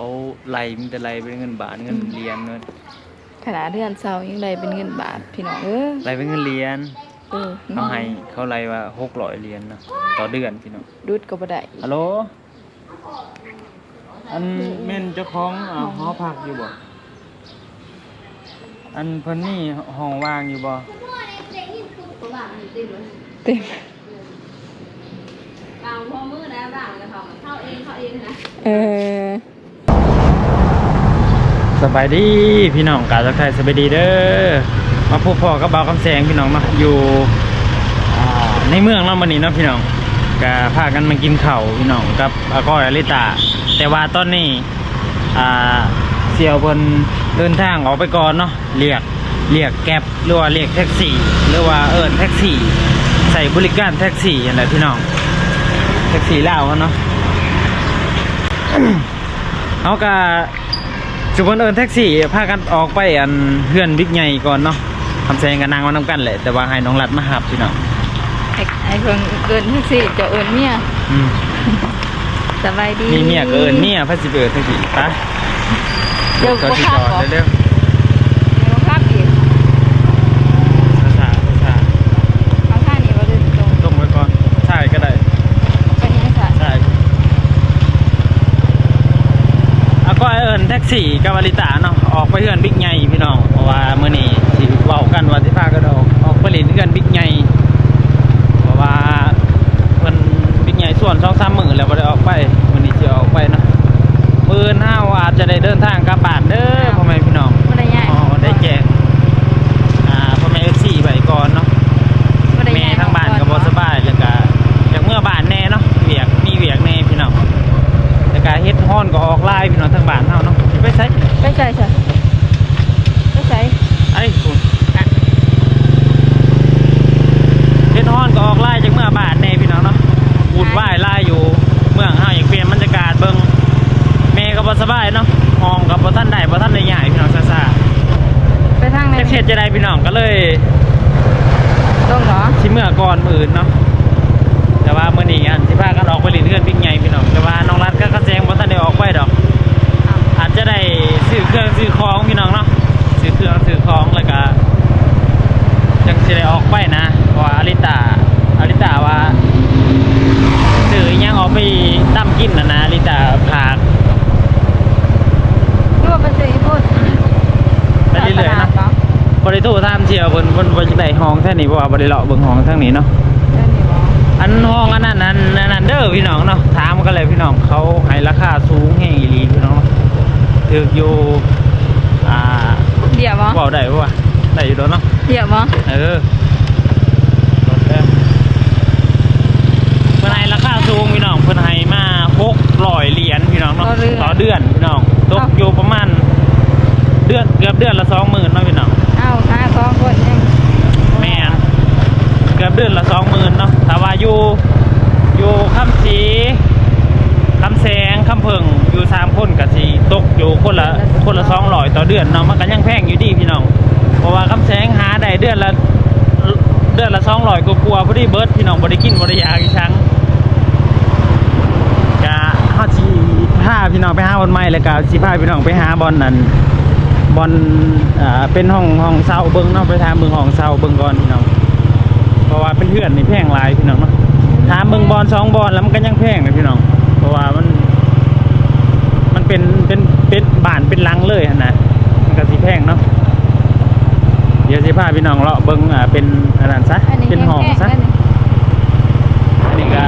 เขาไล่มีแต่ไล่เป็นเงินบาทเงินเหรียญเงินขนาดเดือนเซายังได้เป็นเงินบาทพี่น้องเออไล่เป็นเงินเหรียญเออเขาให้เขาไล่ว่าหกร้อยเหรียญเนาะต่อเดือนพี่น้องดุดก็บ่ได้ฮัลโหลอันแม่นเจ้าของอ่าหอพักอยู่บ่อันเพิ่นนี่ห้องว่างอยู่บ่เต็มบางพอมือนะบางเลยเขาเข้าเองเข้าเองนะเออ สบายดีพี่น้องกาจักไทยสบายดีเด้อมาพบพ่อกับบ่าวคำแสงพี่น้องเนาอยู่ในเมืองเนาะมื้อนี้เนาะพี่น้องก็พากันมากินเข้าพี่น้องกับอาก้อยอลิตาแต่ว่าตอนนี้เสี่ยวเพิ่นเดินทางออกไปก่อนเนาะเรียกเรียกแก๊ปหรือว่าเรียกแท็กซี่ หรือว่าเอิ้นแท็กซี่ ใส่บริการแท็กซี่อย่างไรพี่น้องแท็กซี่เลาเขาเนาะเขาก็ พรรณเอิญแท็กซี่พากันออกไปอันเพื่อนบิ๊กใหญ่ก่อนเนาะทำแซงกันนางมานำกันแหละแต่ว่าให้น้องรัดมาหับพี่น้องไอ้ไอ้เพิ่นเอิ้นแท็กซี่จะเอิ้นเมียอืมสบายดีมีเมียก็เอิญเมียพัสสิเอิญแท็กซี่ไปเดี๋ยวเขาบ่สิขัจบอดบ่เร็ว เดี๋ยวบ่ขับอีก ๆช้าๆช้า เอาข้างนี้บ่ได้ตรง ๆตรงไว้ก่อนใช่ก็ได้ ไปนี่ค่ะ ใช่ อาก็เอิญแท็กซี่กับวาริตาเนาะออกไปเพื่อนบิ๊กใหญ่พี่น้องเพราะว่ามื้อนี้สิเว้ากันว่าสิพากันออกออกไปเล่นเพื่อนบิ๊กใหญ่เพราะว่าเพิ่นบิ๊กใหญ่ส่วนสองสามมื้อแล้วบ่ได้ออกไปมื้อนี้สิออกไปเนาะมื้ออนเฮาอาจจะได้เดินทางกลับบ้านเด้อพ่อแม่พี่น้องบ่ได้ย้ายอ๋อได้แจ้งอ่าพ่อแม่ FC ไว้ก่อนเนาะบ่ได้แม่ย้ายทางบ้านก็บ่สบายแล้วก็จากเมื่อบ้านแน่เนาะเวียกมีเวียกแน่พี่น้องแล้วก็เฮ็ดฮ้อนก็ออกลายพี่น้องทางบ้าน ไสไปใส่ใส่ไปใส่ ไอ้คุณเฮ็ดฮ้อนก็ออกลายจากเมื่อบ้านแน่พี่น้องเนาะวุ่นวายลายอยู่เมืองเฮาอยากเปลี่ยนบรรยากาศเบิ่งแม่ก็บ่สบายเนาะห้องก็บ่ทันได้บ่ทันได้ย้ายพี่น้องซ่า ไปทางไหน ๆจักเฮ็ดจะได้พี่น้องก็เลย ตรงเหรอ สิเมื่อก่อนมื้ออื่นเนาะแต่ว่ามื้อนี้อันสิพากันออกไปเล่นเรือนบิ๊กใหญ่พี่น้องแต่ว่าน้องรัดก็กระแจงบ่ทันได้ออกไปดอก อาจจะได้ซื้อเครื่องซื้อของพี่น้องเนาะซื้อเครื่องซื้อของแล้วก็จังสิได้ออกไปนะเพราะว่าอลิตาอลิตาว่าซื้ออิหยังออกไปตั้มกินนะนะอลิตาพาก คือว่าไปซื้ออีพูด ไปเรื่อยๆเนาะบริโภคตามเที่ยวบนบนบนได้ห้อง แท่นี้เพราะว่าบริเลาะเบิ่งห้องทางนี้เนาะเดินนี่บ่อันห้องอันนั้นอันอันนั้นเด้อพี่น้องเนาะถามกันเลยพี่น้องเขาให้ราคาสูงแห่งอีหลีพี่น้องเนาะถืออยู่อ่าเดี๋ยวบ่เว้าได้ปะวะได้อยู่เด้อเนาะเดี๋ยวบ่เออรถเด้อเพิ่นให้ราคาสูงพี่น้องเพิ่นให้มา600เหรียญพี่น้องเนาะต่อเดือนพี่น้องตกอยู่ประมาณเดือนเกือบเดือนละ20,000เนาะพี่น้อง เอ้าหาสองคนยัง แม่น เกือบเดือนละ20,000เนาะถ้าว่าอยู่อยู่คำสีคำแสงคำเพิงอยู่สามคนก็สิตกอยู่คนละคนละ200ต่อเดือนเนาะมันก็ยังแพงอยู่ดีพี่น้อง เพราะว่าคำแสงหาได้เดือนละเดือนละสองร้อยกลัวพอดีเบิร์ดพี่น้องบริกินบริยากอีช้างกะฮาจีพาพี่น้องไปห้าบอลไม้แล้วก็สิพาพี่น้องไปหาบอลนั่นบอลอ่าเป็นห้องห้องเซาเบิ้งเนาะไปทามเบิ้งห้องเซาเบิ้งก่อนพี่น้อง เพราะว่าเป็นเพื่อนนี่แพงหลายพี่น้องเนาะถามเบิ้งบอลสองบอลแล้วมันก็ยังแพงเลยพี่น้อง เพราะว่ามัน มันเป็นเป็นเป็นบ้านเป็นหลังเลยหั่นนะมันก็สิแพงเนาะเดี๋ยวสิพาพี่น้องเลาะเบิ้งอ่าเป็นอันนั้นซะอันนี้เป็นห้องซะแกะอันนี้ก็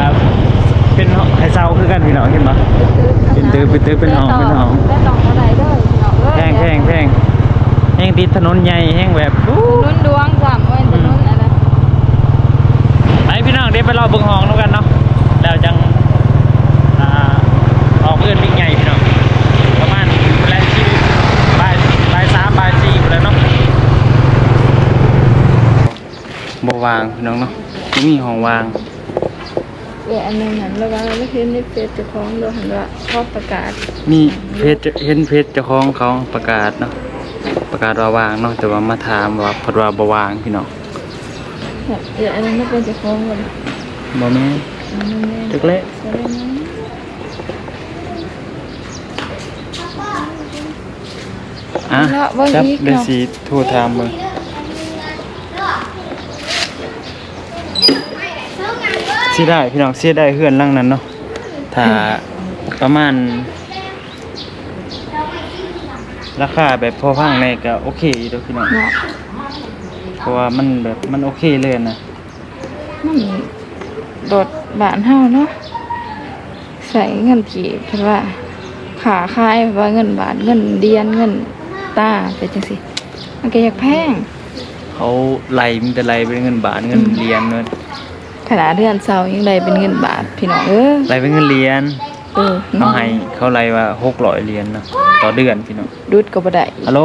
เป็นห้องให้เช่าคือกันพี่น้องเห็นปะเป็นตื้อเป็นตื้อเป็นห้องเป็นห้องได้ต่อเท่าไหร่เด้อพี่น้องเอ้ยแพงแพงแพงแห้งติดถนนใหญ่แห้งแบบอู้นุ่นดวงสามเว้นจะนุ่นอะไร ไปพี่น้อง เดี๋ยวไปรอเบิ้งห้องแล้วกันเนาะแล้วจังอ่าออกเพื่อนบิ๊กใหญ่พี่น้องประมาณเวลาที่บ่ายบ่ายสามบ่ายสี่ไปแล้วเนาะบ่วางพี่น้องเนาะบ่มีห้องวางเอออันหนึงหันระวังไม่เห็นในเฟซเจ้าของเราหันว่าพอประกาศ มีเพจเห็นเพจเจ้าของเขาประกาศเนาะประกาศว่าวางเนาะแต่ว่ามาถามว่าเพดว่าบ่วางพี่น้อง เอออันนั้นไม่เป็นเจ้าของเลยบ่แม่นอันนั้นแม่จักเละแสดงนั้นอะเลาะเบิ่งจับอีกเดี๋ยวเนาะสิโทรถามเบิ่งสิได้พี่น้องสิได้เฮือนหลังนั้นเนาะถ้าประมาณ ราคาแบบพอพังในก็โอเคอยู่เด้อพี่น้อง เนาะเพราะว่ามันแบบมันโอเคเลยนะมันรถบ้านเฮาเนาะใส่เงินกี่คิดว่าขาคายว่าเงินบาทเงินเดียนเงินตาเป็นจังซี่มันก็อยากแพงเขาไล่มันจะไล่เป็นเงินบาทเงินเหรียญเงินขนาดเดือนเสาร์ยังได้เป็นเงินบาทพี่น้องเออไล่เป็นเงินเหรียญเออเขาให้เขาไล่ว่า600เหรียญเนาะต่อเดือนพี่น้องดุดก็บ่ได้ฮัลโหล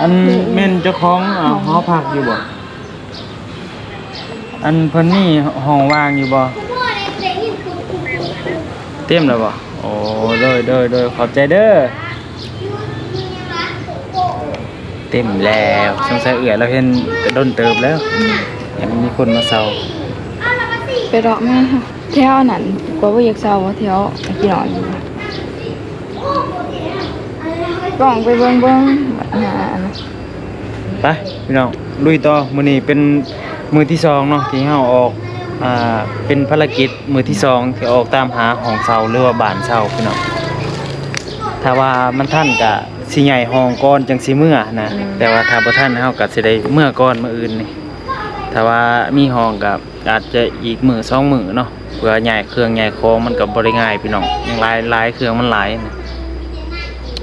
อันแม่นเจ้าของอ่าหอพักอยู่บ่ อันเพิ่นนี่ห้องว่างอยู่บ่ เต็มแล้วบ่ โอ้เด้อเด้อเด้อขอบใจเด้อ เต็มแล้วสงสัยเอือยเราเห็นแต่ด้นเติบแล้วเห็นมีคนมาเซาไปรอแม่ค่ะแถวนั้นกว่าบ่อยากเศร้าว่าแถวไอ้พี่นองอยู่กล้องไปเบิ่งเบิ่งหาอันนั้นไป พี่น้องลุยต่อมื้อนี้เป็นมื้อที่สองเนาะที่เฮาออกอ่าเป็นภารกิจมื้อที่สองที่ออกตามหาห้องเซาหรือว่าบ้านเซาพี่น้องถ้าว่ามันท่านก็สิใหญ่ห้องก่อนจังสิเมื่อนะแต่ว่าถ้าบ่ท่านเฮาก็สิได้เมื่อก่อนมื้ออื่นนี่ถ้าว่ามีห้องก็อาจจะอีกมื้อสองมื้อเนาะเพื่อใหญ่เครื่องใหญ่ของมันก็บ่ได้ง่ายพี่น้องยังหลายหลายเครื่องมันหลายนะ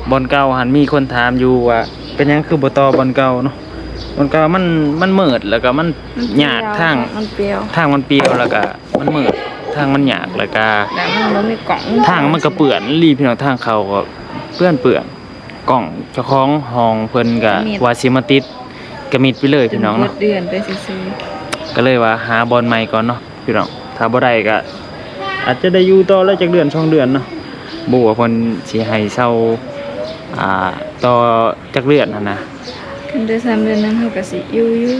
บอนเก่าหันมีคนถามอยู่ว่าเป็นหยังคือบ่ต่อบอนเก่าเนาะ มันก็มันมันมืดแล้วก็มันหยากทางมันเปรี้ยวทางมันเปรียวแล้วก็มันมืดทางมันหยากแล้วก็แต่มันบ่มีกล่องทางมันก็เปื่อนรีพี่น้องทางเขาก็เปื้อนเปื่อนกล่องเจ้าของห้องเพิ่นก็ว่าสิมาติดกระมิดไปเลยพี่น้องเนาะเนาะเดือนไปซื่อก็เลยว่าหาบอลใหม่ก่อนเนาะพี่น้องถ้าบ่ได้ก็อาจจะได้อยู่ต่อแล้วจักเดือนสองเดือนเนาะบ่ว่าเพิ่นสิให้เช่าอ่าต่อจักเดือนหั่น นะๆคันได้3เดือนนั้นเฮาก็สิอยู่อยู่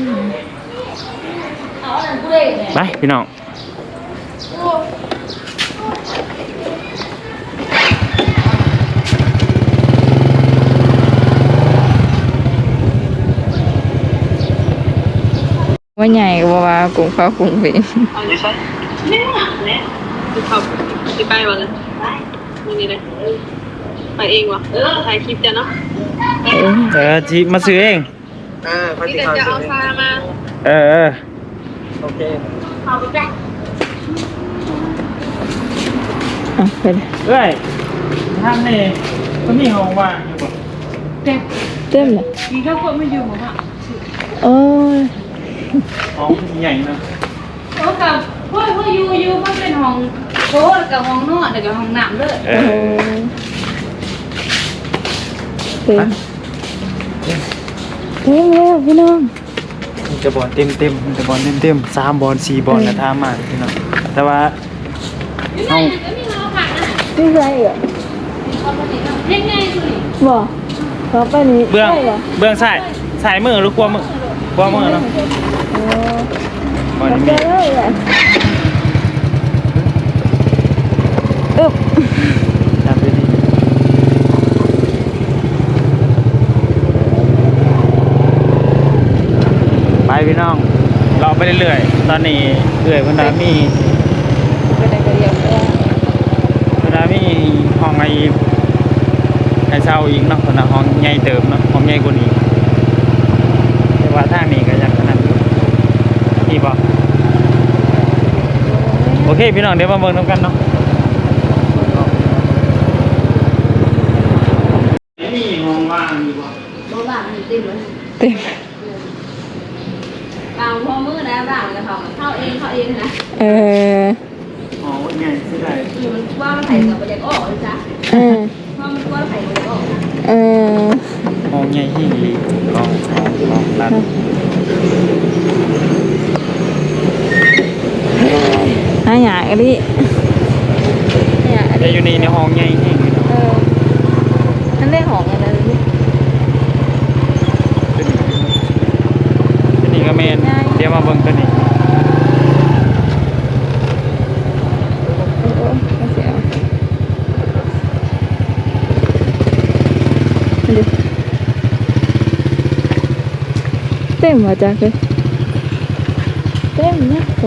ไปพี่น้องว่าใหญ่ก็บ่ว่ากุ้งฟ้ากุ้งเป็นเอาดิฉันเนี่ยเนี่ยจะขับจะไปวะเลยมึงนี่เลยไปเองวะเออถ่ายคลิปจ้ะเนาะ เออเออสิมาซื้อเอง เออพอนี่ดีก็เขาจะเอาซื้อฟามาเออเออโอเคเอาไปจ้ะอะไปเลยเอ้ยท่านนี่ก็มีห้องว่างอยู่บ่เด็กเต็มเลยกินข้าวโพดไม่อยู่หรอวะโอ้ยห้องใหญ่เนาะโอ้กับพ่อพ่ออยู่อยู่มันเป็นห้องโค้ดกับห้องนวดกับห้องน้ำเลยเอโอ้อ เต็ม เต็มแล้วพี่น้องมันจะบอลเต็มเต็มมันจะบอลเต็มเต็มสามบอลสี่บอลนะท่ามากพี่น้องแต่ว่านี่ไงก็มีเราผ่านนะนี่ไรอะยังไงสุดบ่เขาไปนี่เบื้องได้เหรอเบื้องซ้ายซ้ายมือหรือขวามือขวามือเนาะโอ้บอลเขานี้ไปมี ได้แหละอึบ ทำไปดีไป พี่น้อง เราไปเรื่อยๆ ตอนนี้เอื่อยเพันดามีไปได้ก็เรียกว่าเวลามีห้องไอ้ไอ้เศร้าอีกเนาะคนละห้องใหญ่เติมเนาะห้องใหญ่กว่านี้แต่ว่าทางนี้ก็ยังขนาดอยู่นี่บอกโอเคพี่น้องเดี๋ยวมาเบิ่งน้ำกันเนาะนี่ห้องว่างอยู่บ่โบราณมันติดเลยเต็ม เอาพอมือนะบ้างแล้วเขาเข้าเองเข้าเองนะเอออ๋อไงสิได้คือมันว่ามันไถ่กับประเด็นออกเลยจ้ะเออเพราะมันว่าไถ่กับประเด็นออกเออห้องใหญ่ที่ลีห้องห้องห้องรัดหาหยากันดิหยาแต่อยู่นี่ในห้องใหญ่ที่พี่น้องเออท่านได้หองอะไร นะโห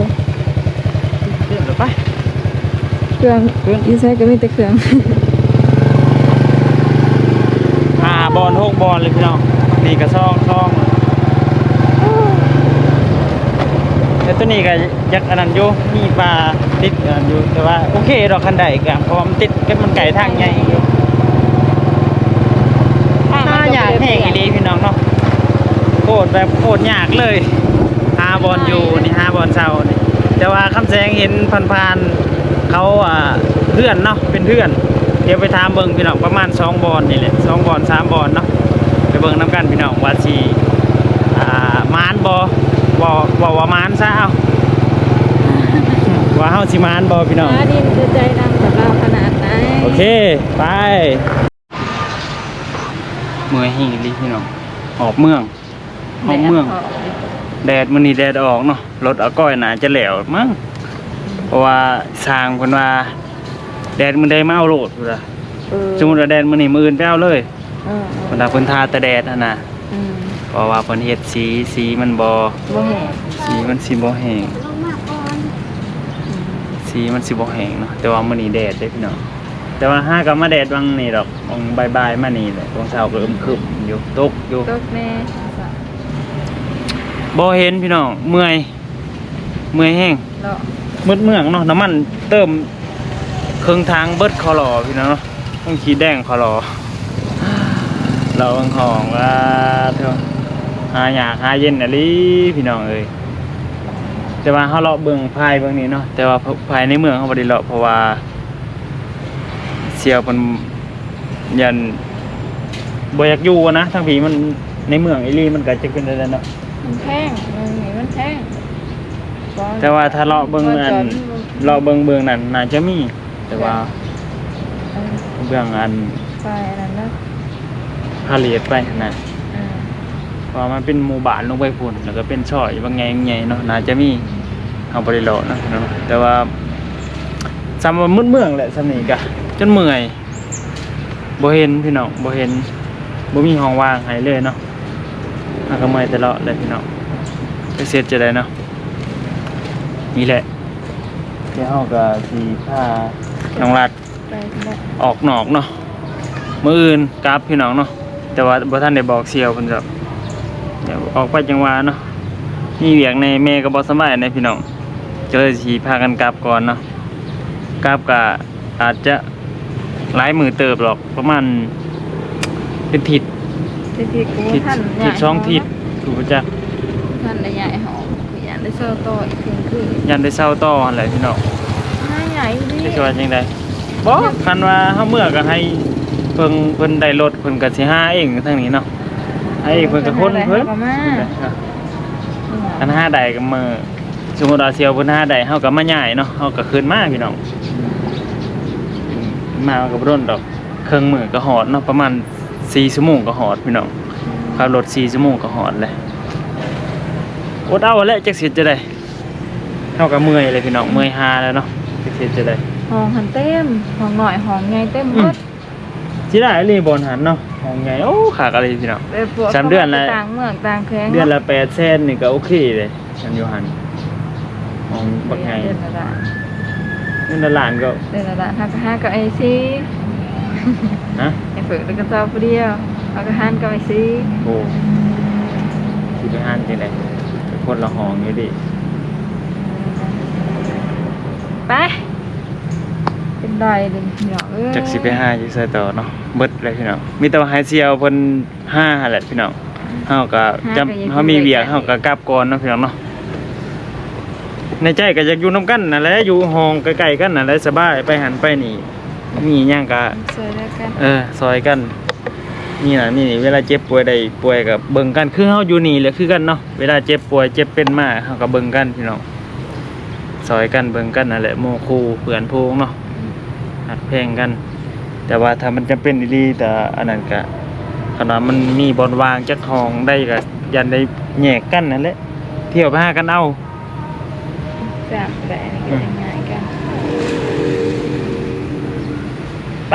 เดินไปเครื่องอีไซก็มีแต่เครื่องห้าบอลหกบอลเลยพี่น้องนี่ก็ซองซองแตัวนี้ก็ยักอันนั้นอยู่มีปลาติดอันนั้นอยู่แต่ว่าโอเคดอกคันใดกันเพราะว่ามันติดกันมันไก่ทางใหญ่อยู่ถ้าอยากแห้งอีหลีพี่น้องเนาะโคตรแบบโคตรยากเลยหาบอลอยู่นี่หาบอลเช้านี่แต่ว่าคำแสงเห็นผ่านๆเขาอ่าเพื่อนเนาะเป็นเพื่อน เดี๋ยวไปถามเบิ่งพี่น้องประมาณสองบอลนี่แหละสองบอลสามบอลเนาะไปเบิ่งน้ำกันพี่น้องว่าสี อบอบอกว่ามานซะเอาว่าเฮาสิมานบอพี่น้องหาดินจะใจดำกับเราขนาดไหนโอเค ไปเมื่อยหิงลีพี่น้องออกเมืองออกเมือง แดดมื้อนี้แดดออกเนาะรถเอาก้อยน่าจะแหลวมั้งเพราะว่าสร้างเพิ่นว่า แดดมื้อใดมาเอาโลดพุ่นล่ะเออสมมุติว่าแดดมื้อนี้มื้ออื่นไปเอาเลยเออเพิ่นว่าเพิ่นทาแต่แดดนั่นน่ะอืม เพราะว่าเพิ่นเฮ็ดสีสีมันบ่บ่แห้งสีมันสิบ่แห้งสีมันสิบ่แห้งเนาะแต่ว่ามื้อนี้แดดเด้พี่น้องแต่ว่าห้าก็มาแดดวังนี่ดอกวังบ่ายๆมานี่แหละวังเช้าก็อึมครึมอยู่ตกอยู่ตกแน่บ่เห็นพี่น้องเมื่อยเมื่อยแห้งเนาะมืดเมืองเนาะน้ำมันเติมเครื่องทางเบิดคอรอพี่น้องเนาะต้องขีดแดงคอรอเราเบิ่งของว่าเถอะ หาอยากหาเย็นอะลิพี่น้องเอ้ยแต่ว่าเฮาเลาะเบิ่งภายเบิ่งนี้เนาะแต่ว่าภายในเมืองเฮาบ่ได้เลาะเพราะว่าเสียวเพิ่นยันบ่อยากอยู่อะนะทั้งผีมันในเมืองอีหลีมันก็จะเป็นได้แล้วเนาะมันแพงเออนี่มันแพงแต่ว่าถ้าเลาะเบิ่งอันเลาะเบิ่งเบื้องนั้นน่าจะมี แต่ว่าเออเบื้องอันไปอันนั้นเนาะพาเลทไปนะเออเพราะ ว่ามันเป็นหมู่บ้านลงไปพุ่นแล้วก็เป็นซอยบางแงงใหญ่เนาะน่าจะมีเฮาบ่ได้เลาะนะเนาะแต่ว่าซ้ำว่ามืดเมืองแหละซ้ำนี้ก็จนเมื่อยบ่เห็นพี่น้องบ่เห็นบ่มีห้องว่างให้เลยเนาะเฮาก็เมื่อยแต่เลาะเลยพี่น้องไปเสร็จจะได้เนาะนี่แหละเดี๋ยวเฮาก็สิพาน้องรัดไปแล้วออกนอกเนาะมืออื่นกราฟพี่น้องเนาะแต่ว่าบ่ท่านได้บอกเสียวเพิ่นจะ เดี๋ยวออกไปจังหวะเนาะมีเวียกในแม่ก็บ่สำบายในพี่น้องก็เลยสิพากันกลับก่อนเนาะกลับก็อาจจะหลายมือเติบหรอกประมาณเป็นทิศที่ที่กูทิศท่านทิศสองทิศถูกจักท่านได้ใหญ่หอมอยากได้เซอร์โตออีกคืนคือยันได้เศร้าต่อหั่นแหละพี่น้องน่าใหญ่ดิจะช่วยจังไดบ่คันว่าเฮาเมื่อก็ให้เพิ่นเพิ่นได้รถเพิ่นก็สิหาเองทางนี้เนาะ ให้เพิ่นก็คนเพิ่นก็มาอันห้าใดก็มือสมมติว่าเซียวเพิ่นห้าใดเฮาก็มาใหญ่เนาะเฮาก็คืนมาพี่น้องมากับร่นดอกเครื่องมือก็หอดเนาะประมาณ4ชั่วโมงก็หอดพี่น้องขับรถ4ชั่วโมงก็หอดเลยอดเอาแหละจักสิจะได้เฮาก็เมื่อยเลยพี่น้องเมื่อยหาแล้วเนาะจักสิจะได้ห้องหันเต็มห้องหน่อยห้องใหญ่เต็มหมดสิได้รีบอนหันเนาะ ของไงโอ้ขากอะไรพี่น้อง ไปปวดสามเดือนแล้ว ต่างเมืองต่างแข้งเดือนละ8แสนนี่ก็โอเคเลยฉันอยู่หันของบักไงเดือนละล้านเงินละล้านก็เดือนละล้านห้าก็ห้ากับไอซีฮะไอเปิดแล้วก็เจ้าผู้เดียวเอาก็ห้านกับไอซีโอ้สิไปอ่านจังได๋คนละห้องอยู่ดิ ไป เป็นดอยเลยพี่น้องเอ้ยจักสิไปหาอยู่ไสต่อเนาะเบิดเลยพี่น้องมีแต่ว่าหาเสียวเพิ่นหาหั่นแหละพี่น้องเฮาก็จำเฮามีเวียกเฮาก็กลับก่อนเนาะพี่น้องเนาะในใจก็อยากอยู่นํกันนั่นแหละอยู่ห้องใกล้ๆกันนั่นแหละสบายไปหันไปนี่มีหยังก็สวยแล้วกันเออซอยกันนี่น่ะนี่เวลาเจ็บป่วยใดป่วยกับเบิ่งกันคือเฮาอยู่นี่แหละคือกันเนาะเวลาเจ็บป่วยเจ็บเป็นมาเฮาก็เบิ่งกันพี่น้องซอยกันเบิ่งกันนั่นแหละหมู่คู่เพื่อนพูงเนาะ หักเพลงกัน แต่ว่าถ้ามันจำเป็นดีๆแต่อันนั้นก็ขนาดมันมีบอลวางจักห้องได้ก็ยันได้แยกกันนั่นแหละเที่ยวไปหากันเอาแบบแต่อันนี้ก็ยังไงกันไป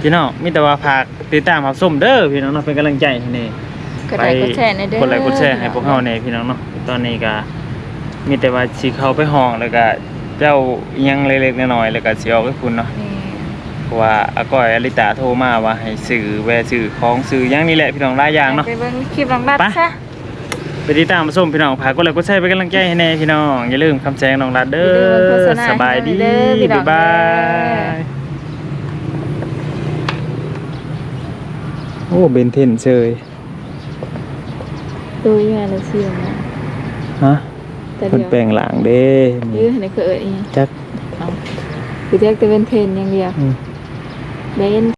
พี่น้องมีแต่ว่าฝากติดตามรับชมเด้อพี่น้องเนาะเป็นกำลังใจให้แนี่ก็ได้กดแชร์ในเด้อกดไลค์กดแชร์ให้พวกเฮาแน่พี่น้องเนาะตอนนี้ก็มีแต่ว่าสิเข้าไปห้องแล้วก็ เจ้าอิหยังเล็กๆน้อยๆแล้วก็สิออกให้คุณเนาะนี่เพราะว่าอาก้อยอลิตาโทรมาว่าให้ซื้อแวะซื้อของซื้อหยังนี่แหละพี่น้องหลายอย่างเนาะ ไปเบิ่งคลิปน้องรัดไป ซะไปติดตามมาส้มพี่น้องฝากกดไลค์กดแชร์เป็นกำลังใจให้แน่พี่น้องอย่าลืมคำแซงน้องรัดเด้อย่าลืมโฆษอณาสบายดีให้หน่อยเด้อพี่น้องบ๊ายบายโอ้เบนเทนเชยตัวยังไงล่ะเสียงนะฮะ แต่เพิ่นเดียวแปลงหลังเด้ยื้อให้ในคือเอิ้นอีหยังจักเอาคือแจ็คแต่เป็นเทรนอย่างเดียวอืม เบน